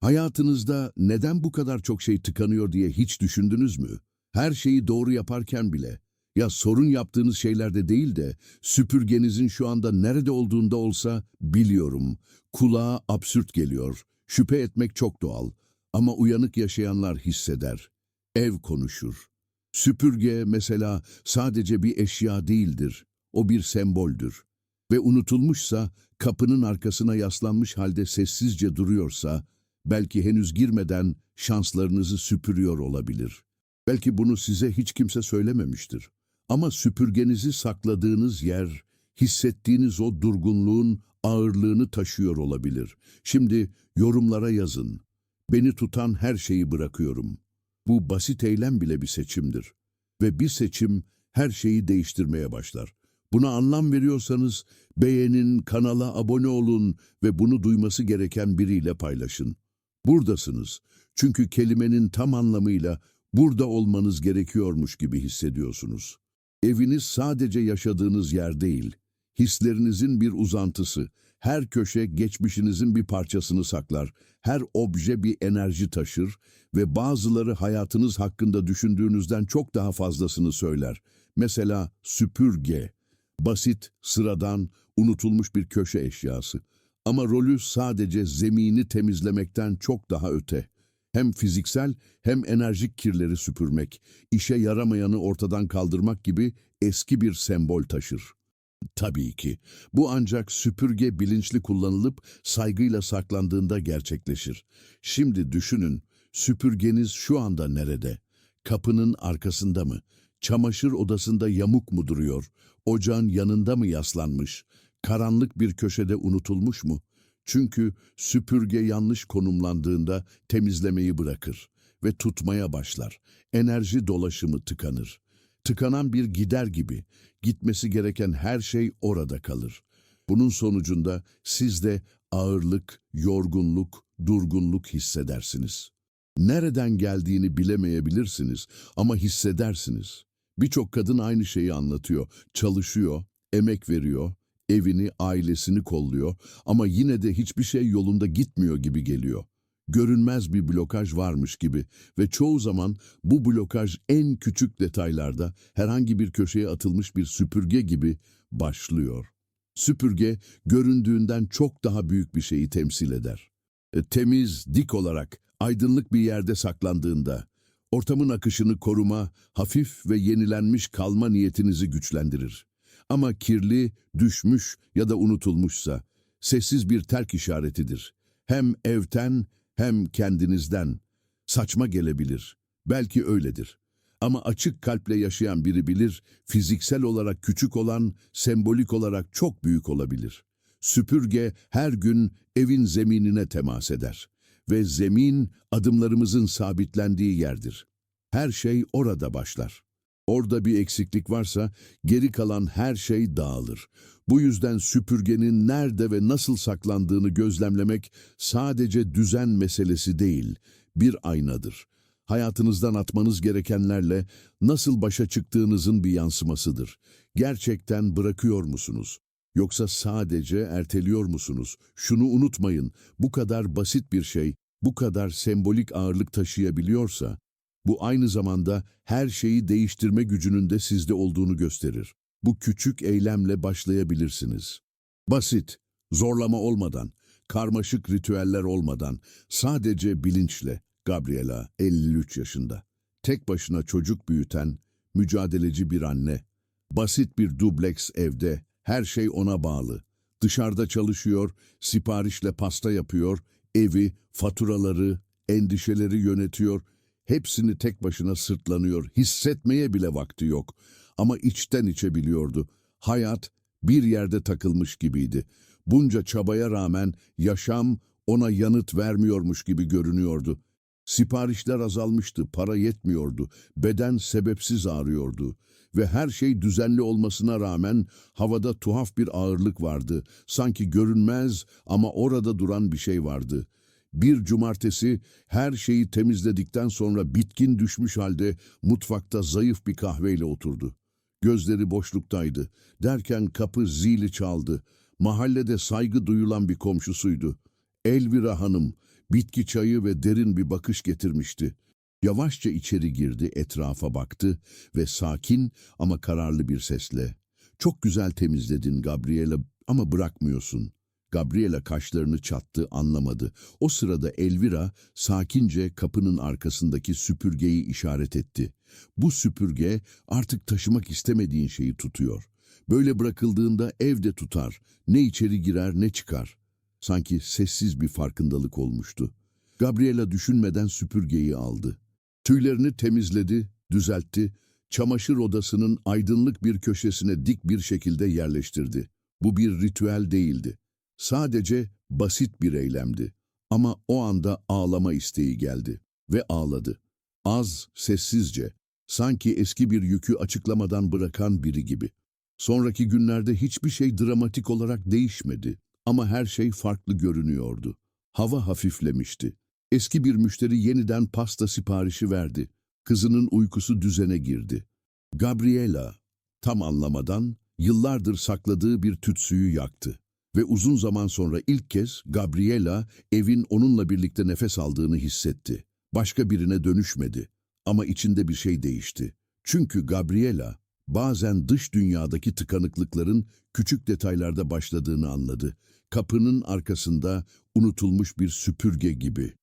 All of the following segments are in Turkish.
Hayatınızda neden bu kadar çok şey tıkanıyor diye hiç düşündünüz mü? Her şeyi doğru yaparken bile. Ya sorun yaptığınız şeylerde değil de süpürgenizin şu anda nerede olduğunda olsa biliyorum. Kulağa absürt geliyor. Şüphe etmek çok doğal. Ama uyanık yaşayanlar hisseder. Ev konuşur. Süpürge mesela sadece bir eşya değildir. O bir semboldür. Ve unutulmuşsa, kapının arkasına yaslanmış halde sessizce duruyorsa, belki henüz girmeden şanslarınızı süpürüyor olabilir. Belki bunu size hiç kimse söylememiştir. Ama süpürgenizi sakladığınız yer, hissettiğiniz o durgunluğun ağırlığını taşıyor olabilir. Şimdi yorumlara yazın. Beni tutan her şeyi bırakıyorum. Bu basit eylem bile bir seçimdir. Ve bir seçim her şeyi değiştirmeye başlar. Buna anlam veriyorsanız beğenin, kanala abone olun ve bunu duyması gereken biriyle paylaşın. Buradasınız. Çünkü kelimenin tam anlamıyla burada olmanız gerekiyormuş gibi hissediyorsunuz. Eviniz sadece yaşadığınız yer değil, hislerinizin bir uzantısı. Her köşe geçmişinizin bir parçasını saklar, her obje bir enerji taşır ve bazıları hayatınız hakkında düşündüğünüzden çok daha fazlasını söyler. Mesela süpürge, basit, sıradan, unutulmuş bir köşe eşyası. Ama rolü sadece zemini temizlemekten çok daha öte. Hem fiziksel hem enerjik kirleri süpürmek, işe yaramayanı ortadan kaldırmak gibi eski bir sembol taşır. Tabii ki bu ancak süpürge bilinçli kullanılıp saygıyla saklandığında gerçekleşir. Şimdi düşünün, süpürgeniz şu anda nerede? Kapının arkasında mı? Çamaşır odasında yamuk mu duruyor? Ocağın yanında mı yaslanmış? Karanlık bir köşede unutulmuş mu? Çünkü süpürge yanlış konumlandığında temizlemeyi bırakır ve tutmaya başlar. Enerji dolaşımı tıkanır. Tıkanan bir gider gibi gitmesi gereken her şey orada kalır. Bunun sonucunda siz de ağırlık, yorgunluk, durgunluk hissedersiniz. Nereden geldiğini bilemeyebilirsiniz ama hissedersiniz. Birçok kadın aynı şeyi anlatıyor. Çalışıyor, emek veriyor, evini, ailesini kolluyor ama yine de hiçbir şey yolunda gitmiyor gibi geliyor. Görünmez bir blokaj varmış gibi ve çoğu zaman bu blokaj en küçük detaylarda herhangi bir köşeye atılmış bir süpürge gibi başlıyor. Süpürge göründüğünden çok daha büyük bir şeyi temsil eder. E, Temiz, dik olarak, aydınlık bir yerde saklandığında, ortamın akışını koruma, hafif ve yenilenmiş kalma niyetinizi güçlendirir. Ama kirli, düşmüş ya da unutulmuşsa, sessiz bir terk işaretidir. Hem evten hem kendinizden. Saçma gelebilir. Belki öyledir. Ama açık kalple yaşayan biri bilir, fiziksel olarak küçük olan, sembolik olarak çok büyük olabilir. Süpürge her gün evin zeminine temas eder. Ve zemin adımlarımızın sabitlendiği yerdir. Her şey orada başlar. Orada bir eksiklik varsa geri kalan her şey dağılır. Bu yüzden süpürgenin nerede ve nasıl saklandığını gözlemlemek sadece düzen meselesi değil, bir aynadır. Hayatınızdan atmanız gerekenlerle nasıl başa çıktığınızın bir yansımasıdır. Gerçekten bırakıyor musunuz? Yoksa sadece erteliyor musunuz? Şunu unutmayın, bu kadar basit bir şey, bu kadar sembolik ağırlık taşıyabiliyorsa, bu aynı zamanda her şeyi değiştirme gücünün de sizde olduğunu gösterir. Bu küçük eylemle başlayabilirsiniz. Basit, zorlama olmadan, karmaşık ritüeller olmadan, sadece bilinçle. Gabriela, 53 yaşında. Tek başına çocuk büyüten, mücadeleci bir anne. Basit bir dubleks evde, her şey ona bağlı. Dışarıda çalışıyor, siparişle pasta yapıyor, evi, faturaları, endişeleri yönetiyor, Hepsini tek başına sırtlanıyor, hissetmeye bile vakti yok. Ama içten içe biliyordu. Hayat bir yerde takılmış gibiydi. Bunca çabaya rağmen yaşam ona yanıt vermiyormuş gibi görünüyordu. Siparişler azalmıştı, para yetmiyordu, beden sebepsiz ağrıyordu. Ve her şey düzenli olmasına rağmen havada tuhaf bir ağırlık vardı. Sanki görünmez ama orada duran bir şey vardı. Bir cumartesi her şeyi temizledikten sonra bitkin düşmüş halde mutfakta zayıf bir kahveyle oturdu. Gözleri boşluktaydı. Derken kapı zili çaldı. Mahallede saygı duyulan bir komşusuydu. Elvira Hanım, Bitki çayı ve derin bir bakış getirmişti. Yavaşça içeri girdi, etrafa baktı ve sakin ama kararlı bir sesle ''Çok güzel temizledin Gabriela ama bırakmıyorsun.'' Gabriela kaşlarını çattı, anlamadı. O sırada Elvira sakince kapının arkasındaki süpürgeyi işaret etti. Bu süpürge artık taşımak istemediğin şeyi tutuyor. Böyle bırakıldığında evde tutar, ne içeri girer ne çıkar. Sanki sessiz bir farkındalık olmuştu. Gabriela düşünmeden süpürgeyi aldı. Tüylerini temizledi, düzeltti, çamaşır odasının aydınlık bir köşesine dik bir şekilde yerleştirdi. Bu bir ritüel değildi. Sadece basit bir eylemdi. Ama o anda ağlama isteği geldi ve ağladı. Az, sessizce, sanki eski bir yükü açıklamadan bırakan biri gibi. Sonraki günlerde hiçbir şey dramatik olarak değişmedi ama her şey farklı görünüyordu. Hava hafiflemişti. Eski bir müşteri yeniden pasta siparişi verdi. Kızının uykusu düzene girdi. Gabriela, tam anlamadan, yıllardır sakladığı bir tütsüyü yaktı. Ve uzun zaman sonra ilk kez Gabriela evin onunla birlikte nefes aldığını hissetti. Başka birine dönüşmedi ama içinde bir şey değişti. Çünkü Gabriela bazen dış dünyadaki tıkanıklıkların küçük detaylarda başladığını anladı. Kapının arkasında unutulmuş bir süpürge gibi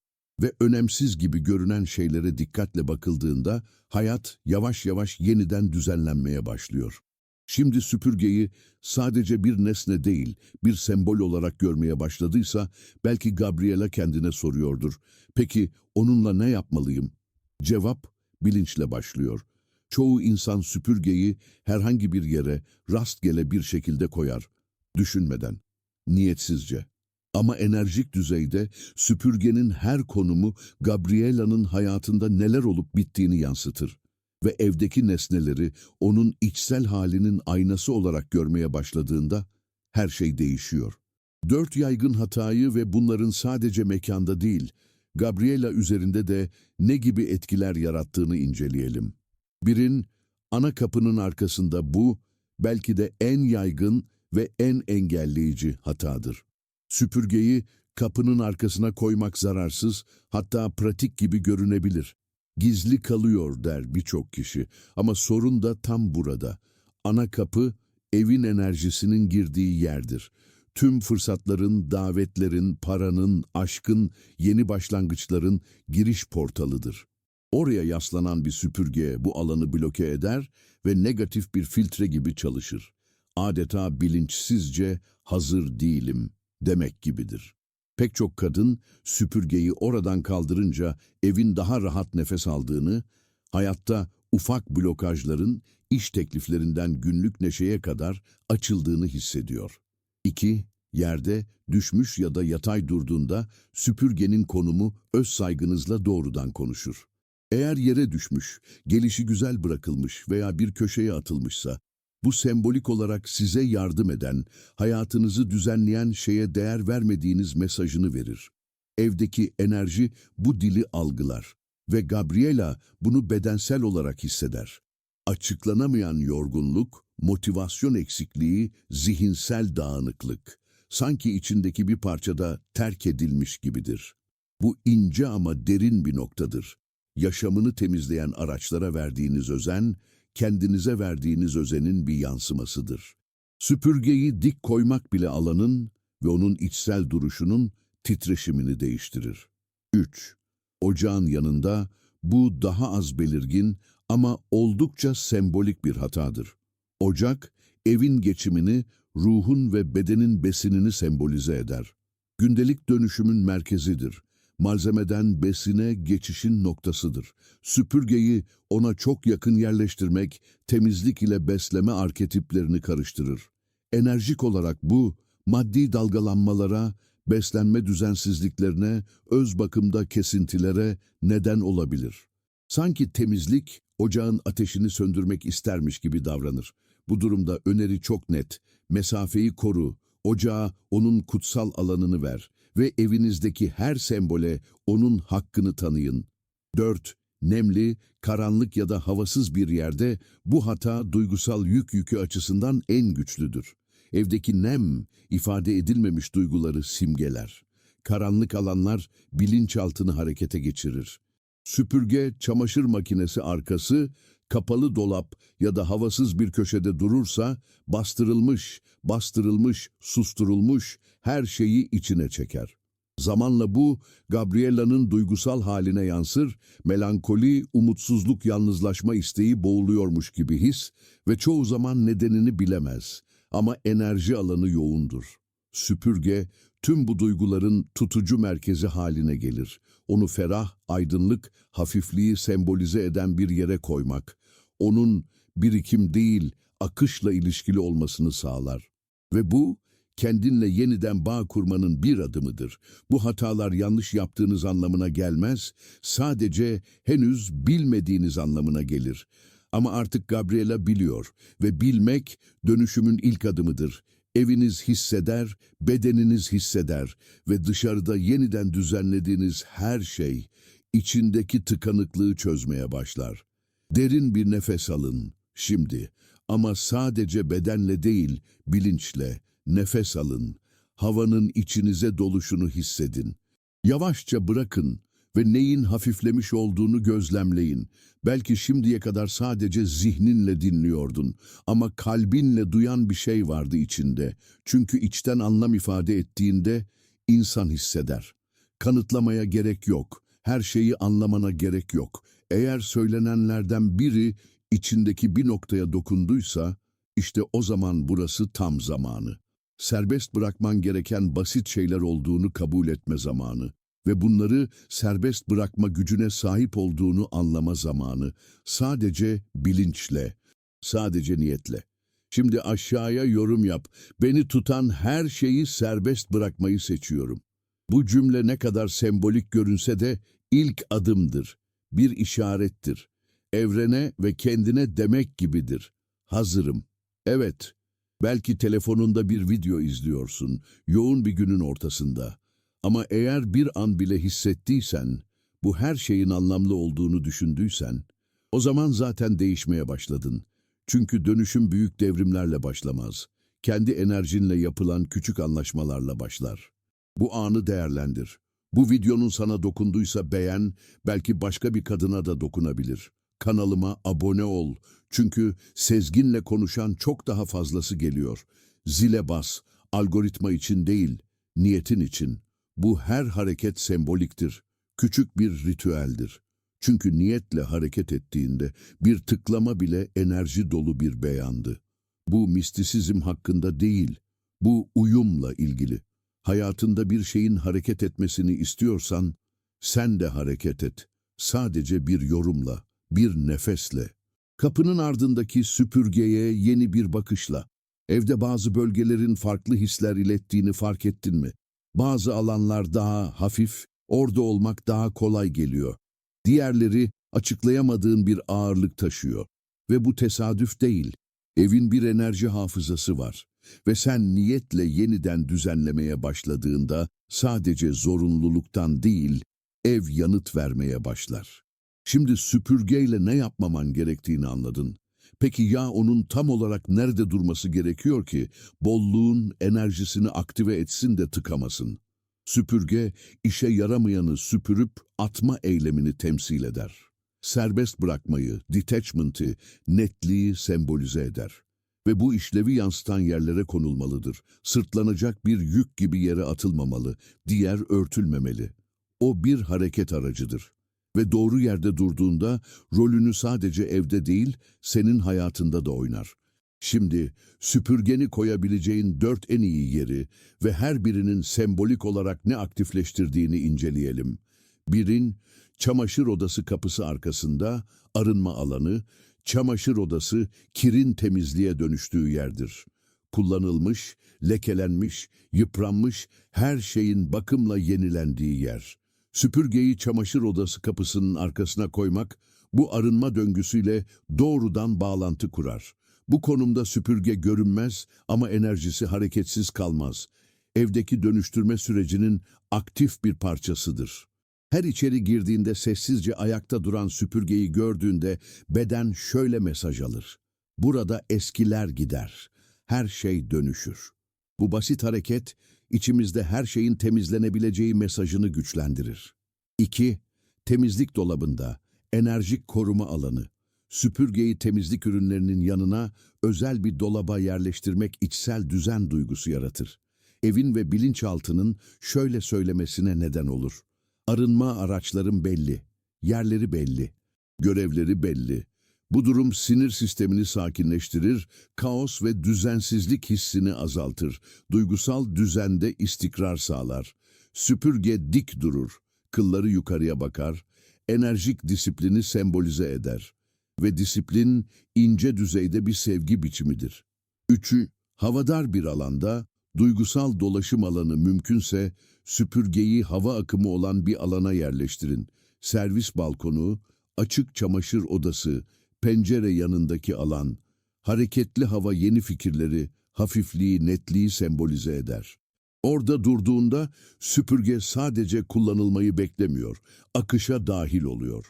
ve önemsiz gibi görünen şeylere dikkatle bakıldığında hayat yavaş yavaş yeniden düzenlenmeye başlıyor. Şimdi süpürgeyi sadece bir nesne değil, bir sembol olarak görmeye başladıysa belki Gabriela kendine soruyordur. Peki onunla ne yapmalıyım? Cevap bilinçle başlıyor. Çoğu insan süpürgeyi herhangi bir yere rastgele bir şekilde koyar, düşünmeden, niyetsizce. Ama enerjik düzeyde süpürgenin her konumu Gabriela'nın hayatında neler olup bittiğini yansıtır ve evdeki nesneleri onun içsel halinin aynası olarak görmeye başladığında her şey değişiyor. Dört yaygın hatayı ve bunların sadece mekanda değil, Gabriela üzerinde de ne gibi etkiler yarattığını inceleyelim. Birin, ana kapının arkasında bu, belki de en yaygın ve en engelleyici hatadır. Süpürgeyi kapının arkasına koymak zararsız, hatta pratik gibi görünebilir. Gizli kalıyor der birçok kişi ama sorun da tam burada. Ana kapı evin enerjisinin girdiği yerdir. Tüm fırsatların, davetlerin, paranın, aşkın, yeni başlangıçların giriş portalıdır. Oraya yaslanan bir süpürge bu alanı bloke eder ve negatif bir filtre gibi çalışır. Adeta bilinçsizce hazır değilim demek gibidir. Pek çok kadın süpürgeyi oradan kaldırınca evin daha rahat nefes aldığını, hayatta ufak blokajların iş tekliflerinden günlük neşeye kadar açıldığını hissediyor. 2. Yerde düşmüş ya da yatay durduğunda süpürgenin konumu öz saygınızla doğrudan konuşur. Eğer yere düşmüş, gelişi güzel bırakılmış veya bir köşeye atılmışsa, bu sembolik olarak size yardım eden, hayatınızı düzenleyen şeye değer vermediğiniz mesajını verir. Evdeki enerji bu dili algılar ve Gabriela bunu bedensel olarak hisseder. Açıklanamayan yorgunluk, motivasyon eksikliği, zihinsel dağınıklık, sanki içindeki bir parçada terk edilmiş gibidir. Bu ince ama derin bir noktadır. Yaşamını temizleyen araçlara verdiğiniz özen, kendinize verdiğiniz özenin bir yansımasıdır. Süpürgeyi dik koymak bile alanın ve onun içsel duruşunun titreşimini değiştirir. 3. Ocağın yanında bu daha az belirgin ama oldukça sembolik bir hatadır. Ocak, evin geçimini, ruhun ve bedenin besinini sembolize eder. Gündelik dönüşümün merkezidir malzemeden besine geçişin noktasıdır. Süpürgeyi ona çok yakın yerleştirmek, temizlik ile besleme arketiplerini karıştırır. Enerjik olarak bu, maddi dalgalanmalara, beslenme düzensizliklerine, öz bakımda kesintilere neden olabilir. Sanki temizlik, ocağın ateşini söndürmek istermiş gibi davranır. Bu durumda öneri çok net, mesafeyi koru, ocağa onun kutsal alanını ver ve evinizdeki her sembole onun hakkını tanıyın. 4. Nemli, karanlık ya da havasız bir yerde bu hata duygusal yük yükü açısından en güçlüdür. Evdeki nem, ifade edilmemiş duyguları simgeler. karanlık alanlar bilinçaltını harekete geçirir. Süpürge, çamaşır makinesi arkası, kapalı dolap ya da havasız bir köşede durursa bastırılmış, bastırılmış, susturulmuş her şeyi içine çeker. Zamanla bu, Gabriella'nın duygusal haline yansır, melankoli, umutsuzluk, yalnızlaşma isteği boğuluyormuş gibi his ve çoğu zaman nedenini bilemez ama enerji alanı yoğundur. Süpürge, tüm bu duyguların tutucu merkezi haline gelir. Onu ferah, aydınlık, hafifliği sembolize eden bir yere koymak, onun birikim değil, akışla ilişkili olmasını sağlar. Ve bu, kendinle yeniden bağ kurmanın bir adımıdır. Bu hatalar yanlış yaptığınız anlamına gelmez, sadece henüz bilmediğiniz anlamına gelir. Ama artık Gabriela biliyor ve bilmek dönüşümün ilk adımıdır. Eviniz hisseder, bedeniniz hisseder ve dışarıda yeniden düzenlediğiniz her şey içindeki tıkanıklığı çözmeye başlar. Derin bir nefes alın şimdi ama sadece bedenle değil, bilinçle nefes alın. Havanın içinize doluşunu hissedin. Yavaşça bırakın ve neyin hafiflemiş olduğunu gözlemleyin. Belki şimdiye kadar sadece zihninle dinliyordun ama kalbinle duyan bir şey vardı içinde. Çünkü içten anlam ifade ettiğinde insan hisseder. Kanıtlamaya gerek yok. Her şeyi anlamana gerek yok. Eğer söylenenlerden biri içindeki bir noktaya dokunduysa, işte o zaman burası tam zamanı. Serbest bırakman gereken basit şeyler olduğunu kabul etme zamanı ve bunları serbest bırakma gücüne sahip olduğunu anlama zamanı. Sadece bilinçle, sadece niyetle. Şimdi aşağıya yorum yap. Beni tutan her şeyi serbest bırakmayı seçiyorum. Bu cümle ne kadar sembolik görünse de ilk adımdır, bir işarettir. Evrene ve kendine demek gibidir. Hazırım. Evet, belki telefonunda bir video izliyorsun, yoğun bir günün ortasında. Ama eğer bir an bile hissettiysen, bu her şeyin anlamlı olduğunu düşündüysen, o zaman zaten değişmeye başladın. Çünkü dönüşüm büyük devrimlerle başlamaz. Kendi enerjinle yapılan küçük anlaşmalarla başlar. Bu anı değerlendir. Bu videonun sana dokunduysa beğen, belki başka bir kadına da dokunabilir. Kanalıma abone ol. Çünkü sezginle konuşan çok daha fazlası geliyor. Zile bas, algoritma için değil, niyetin için. Bu her hareket semboliktir. Küçük bir ritüeldir. Çünkü niyetle hareket ettiğinde bir tıklama bile enerji dolu bir beyandı. Bu mistisizm hakkında değil, bu uyumla ilgili. Hayatında bir şeyin hareket etmesini istiyorsan, sen de hareket et. Sadece bir yorumla, bir nefesle. Kapının ardındaki süpürgeye yeni bir bakışla. Evde bazı bölgelerin farklı hisler ilettiğini fark ettin mi? Bazı alanlar daha hafif, orada olmak daha kolay geliyor. Diğerleri açıklayamadığın bir ağırlık taşıyor. Ve bu tesadüf değil. Evin bir enerji hafızası var. Ve sen niyetle yeniden düzenlemeye başladığında sadece zorunluluktan değil, ev yanıt vermeye başlar. Şimdi süpürgeyle ne yapmaman gerektiğini anladın. Peki ya onun tam olarak nerede durması gerekiyor ki bolluğun enerjisini aktive etsin de tıkamasın? Süpürge, işe yaramayanı süpürüp atma eylemini temsil eder. Serbest bırakmayı, detachment'ı, netliği sembolize eder. Ve bu işlevi yansıtan yerlere konulmalıdır. Sırtlanacak bir yük gibi yere atılmamalı, diğer örtülmemeli. O bir hareket aracıdır. Ve doğru yerde durduğunda rolünü sadece evde değil, senin hayatında da oynar. Şimdi süpürgeni koyabileceğin dört en iyi yeri ve her birinin sembolik olarak ne aktifleştirdiğini inceleyelim. Birin, çamaşır odası kapısı arkasında arınma alanı, çamaşır odası kirin temizliğe dönüştüğü yerdir. Kullanılmış, lekelenmiş, yıpranmış her şeyin bakımla yenilendiği yer. Süpürgeyi çamaşır odası kapısının arkasına koymak, bu arınma döngüsüyle doğrudan bağlantı kurar. Bu konumda süpürge görünmez ama enerjisi hareketsiz kalmaz. Evdeki dönüştürme sürecinin aktif bir parçasıdır. Her içeri girdiğinde sessizce ayakta duran süpürgeyi gördüğünde beden şöyle mesaj alır. Burada eskiler gider, her şey dönüşür. Bu basit hareket içimizde her şeyin temizlenebileceği mesajını güçlendirir. 2. Temizlik dolabında enerjik koruma alanı. Süpürgeyi temizlik ürünlerinin yanına özel bir dolaba yerleştirmek içsel düzen duygusu yaratır. Evin ve bilinçaltının şöyle söylemesine neden olur. Arınma araçlarım belli, yerleri belli, görevleri belli. Bu durum sinir sistemini sakinleştirir, kaos ve düzensizlik hissini azaltır, duygusal düzende istikrar sağlar. Süpürge dik durur, kılları yukarıya bakar, enerjik disiplini sembolize eder. Ve disiplin ince düzeyde bir sevgi biçimidir. Üçü, havadar bir alanda, duygusal dolaşım alanı mümkünse süpürgeyi hava akımı olan bir alana yerleştirin. Servis balkonu, açık çamaşır odası, pencere yanındaki alan, hareketli hava yeni fikirleri, hafifliği, netliği sembolize eder. Orada durduğunda süpürge sadece kullanılmayı beklemiyor, akışa dahil oluyor.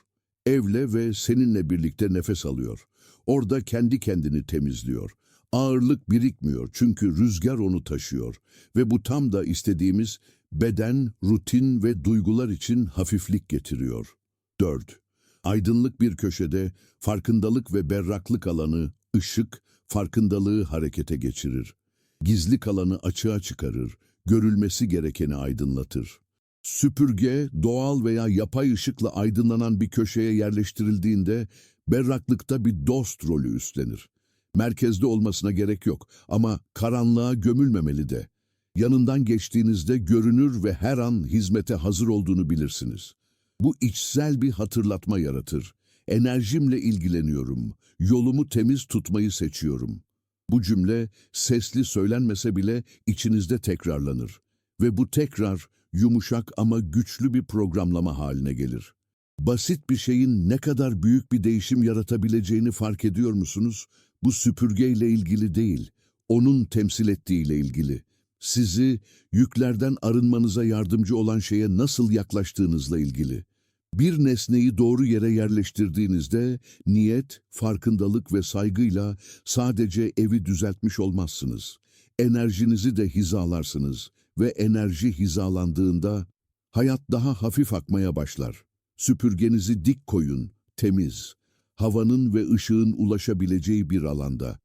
Evle ve seninle birlikte nefes alıyor. Orada kendi kendini temizliyor. Ağırlık birikmiyor çünkü rüzgar onu taşıyor. Ve bu tam da istediğimiz beden, rutin ve duygular için hafiflik getiriyor. 4. Aydınlık bir köşede farkındalık ve berraklık alanı, ışık, farkındalığı harekete geçirir. Gizli kalanı açığa çıkarır, görülmesi gerekeni aydınlatır. Süpürge, doğal veya yapay ışıkla aydınlanan bir köşeye yerleştirildiğinde berraklıkta bir dost rolü üstlenir. Merkezde olmasına gerek yok ama karanlığa gömülmemeli de. Yanından geçtiğinizde görünür ve her an hizmete hazır olduğunu bilirsiniz. Bu içsel bir hatırlatma yaratır. Enerjimle ilgileniyorum, yolumu temiz tutmayı seçiyorum. Bu cümle sesli söylenmese bile içinizde tekrarlanır. Ve bu tekrar yumuşak ama güçlü bir programlama haline gelir. Basit bir şeyin ne kadar büyük bir değişim yaratabileceğini fark ediyor musunuz? Bu süpürgeyle ilgili değil, onun temsil ettiğiyle ilgili. Sizi yüklerden arınmanıza yardımcı olan şeye nasıl yaklaştığınızla ilgili. Bir nesneyi doğru yere yerleştirdiğinizde niyet, farkındalık ve saygıyla sadece evi düzeltmiş olmazsınız. Enerjinizi de hizalarsınız ve enerji hizalandığında hayat daha hafif akmaya başlar. Süpürgenizi dik koyun, temiz, havanın ve ışığın ulaşabileceği bir alanda.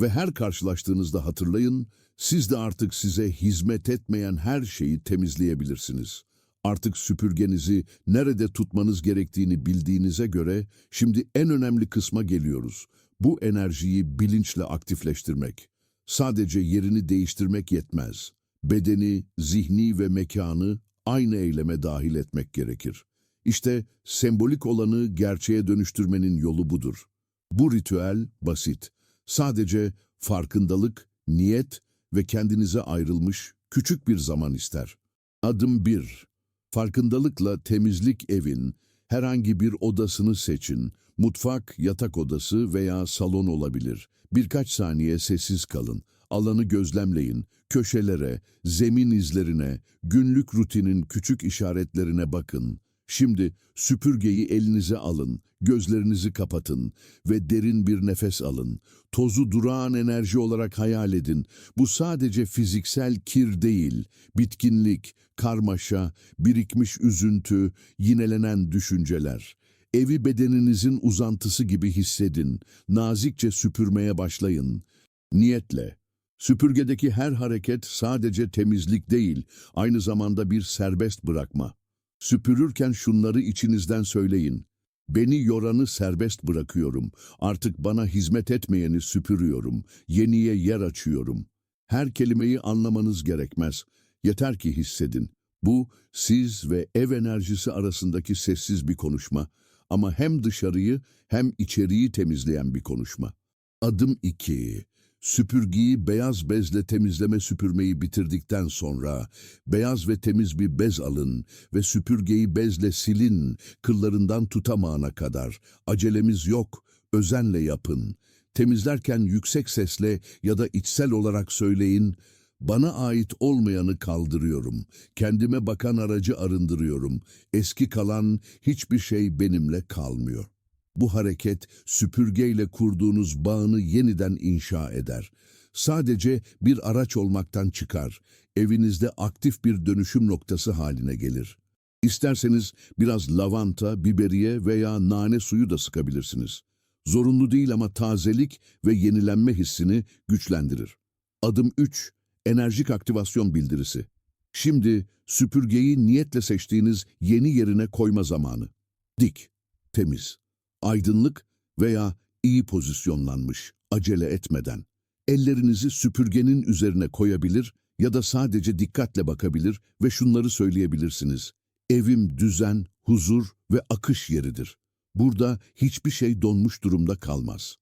Ve her karşılaştığınızda hatırlayın, siz de artık size hizmet etmeyen her şeyi temizleyebilirsiniz. Artık süpürgenizi nerede tutmanız gerektiğini bildiğinize göre şimdi en önemli kısma geliyoruz. Bu enerjiyi bilinçle aktifleştirmek. Sadece yerini değiştirmek yetmez. Bedeni, zihni ve mekanı aynı eyleme dahil etmek gerekir. İşte sembolik olanı gerçeğe dönüştürmenin yolu budur. Bu ritüel basit. Sadece farkındalık, niyet ve kendinize ayrılmış küçük bir zaman ister. Adım 1. Farkındalıkla temizlik evin herhangi bir odasını seçin. Mutfak, yatak odası veya salon olabilir. Birkaç saniye sessiz kalın. Alanı gözlemleyin. Köşelere, zemin izlerine, günlük rutinin küçük işaretlerine bakın. Şimdi süpürgeyi elinize alın, gözlerinizi kapatın ve derin bir nefes alın. Tozu durağan enerji olarak hayal edin. Bu sadece fiziksel kir değil, bitkinlik, karmaşa, birikmiş üzüntü, yinelenen düşünceler. Evi bedeninizin uzantısı gibi hissedin. Nazikçe süpürmeye başlayın. Niyetle. Süpürgedeki her hareket sadece temizlik değil, aynı zamanda bir serbest bırakma. Süpürürken şunları içinizden söyleyin. Beni yoranı serbest bırakıyorum. Artık bana hizmet etmeyeni süpürüyorum. Yeniye yer açıyorum. Her kelimeyi anlamanız gerekmez. Yeter ki hissedin. Bu, siz ve ev enerjisi arasındaki sessiz bir konuşma. Ama hem dışarıyı hem içeriği temizleyen bir konuşma. Adım 2. Süpürgeyi beyaz bezle temizleme süpürmeyi bitirdikten sonra beyaz ve temiz bir bez alın ve süpürgeyi bezle silin kıllarından tutamağına kadar. Acelemiz yok, özenle yapın. Temizlerken yüksek sesle ya da içsel olarak söyleyin, bana ait olmayanı kaldırıyorum. Kendime bakan aracı arındırıyorum. Eski kalan hiçbir şey benimle kalmıyor. Bu hareket süpürgeyle kurduğunuz bağını yeniden inşa eder. sadece bir araç olmaktan çıkar, evinizde aktif bir dönüşüm noktası haline gelir. İsterseniz biraz lavanta, biberiye veya nane suyu da sıkabilirsiniz. Zorunlu değil ama tazelik ve yenilenme hissini güçlendirir. Adım 3. Enerjik aktivasyon bildirisi. Şimdi süpürgeyi niyetle seçtiğiniz yeni yerine koyma zamanı. Dik, temiz, aydınlık veya iyi pozisyonlanmış, acele etmeden. Ellerinizi süpürgenin üzerine koyabilir ya da sadece dikkatle bakabilir ve şunları söyleyebilirsiniz. Evim düzen, huzur ve akış yeridir. Burada hiçbir şey donmuş durumda kalmaz.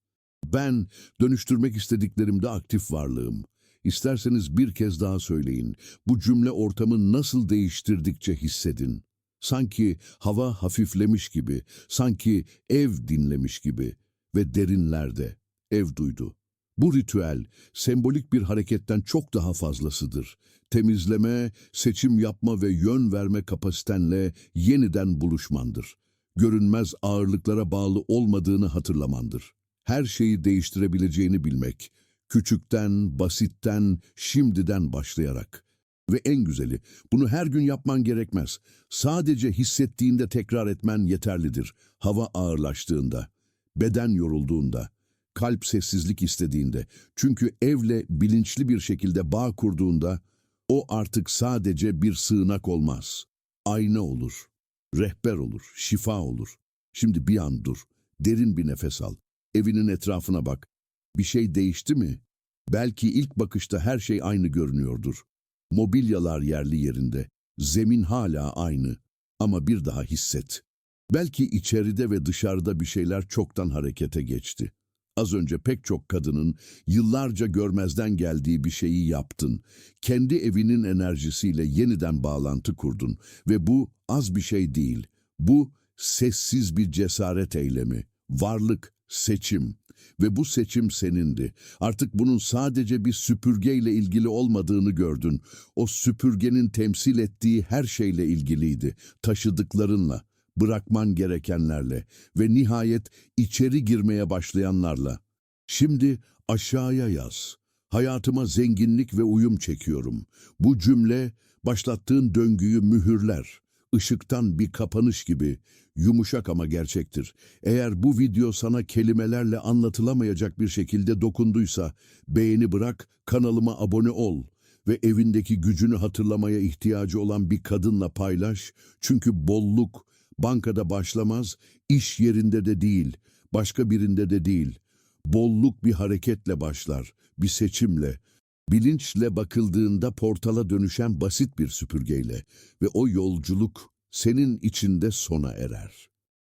Ben dönüştürmek istediklerimde aktif varlığım. İsterseniz bir kez daha söyleyin. Bu cümle ortamı nasıl değiştirdikçe hissedin. Sanki hava hafiflemiş gibi, sanki ev dinlemiş gibi ve derinlerde ev duydu. Bu ritüel sembolik bir hareketten çok daha fazlasıdır. Temizleme, seçim yapma ve yön verme kapasitenle yeniden buluşmandır. Görünmez ağırlıklara bağlı olmadığını hatırlamandır. Her şeyi değiştirebileceğini bilmek, küçükten, basitten, şimdiden başlayarak. Ve en güzeli, bunu her gün yapman gerekmez. Sadece hissettiğinde tekrar etmen yeterlidir. Hava ağırlaştığında, beden yorulduğunda, kalp sessizlik istediğinde. Çünkü evle bilinçli bir şekilde bağ kurduğunda, o artık sadece bir sığınak olmaz. Ayna olur, rehber olur, şifa olur. Şimdi bir an dur, derin bir nefes al. Evinin etrafına bak. Bir şey değişti mi? Belki ilk bakışta her şey aynı görünüyordur. Mobilyalar yerli yerinde, zemin hala aynı ama bir daha hisset. Belki içeride ve dışarıda bir şeyler çoktan harekete geçti. Az önce pek çok kadının yıllarca görmezden geldiği bir şeyi yaptın. Kendi evinin enerjisiyle yeniden bağlantı kurdun ve bu az bir şey değil. Bu sessiz bir cesaret eylemi, varlık, seçim ve bu seçim senindi. Artık bunun sadece bir süpürgeyle ilgili olmadığını gördün. O süpürgenin temsil ettiği her şeyle ilgiliydi. Taşıdıklarınla, bırakman gerekenlerle ve nihayet içeri girmeye başlayanlarla. Şimdi aşağıya yaz. Hayatıma zenginlik ve uyum çekiyorum. Bu cümle başlattığın döngüyü mühürler. Işıktan bir kapanış gibi yumuşak ama gerçektir. Eğer bu video sana kelimelerle anlatılamayacak bir şekilde dokunduysa beğeni bırak, kanalıma abone ol ve evindeki gücünü hatırlamaya ihtiyacı olan bir kadınla paylaş. Çünkü bolluk bankada başlamaz, iş yerinde de değil, başka birinde de değil. Bolluk bir hareketle başlar, bir seçimle, bilinçle bakıldığında portala dönüşen basit bir süpürgeyle ve o yolculuk senin içinde sona erer.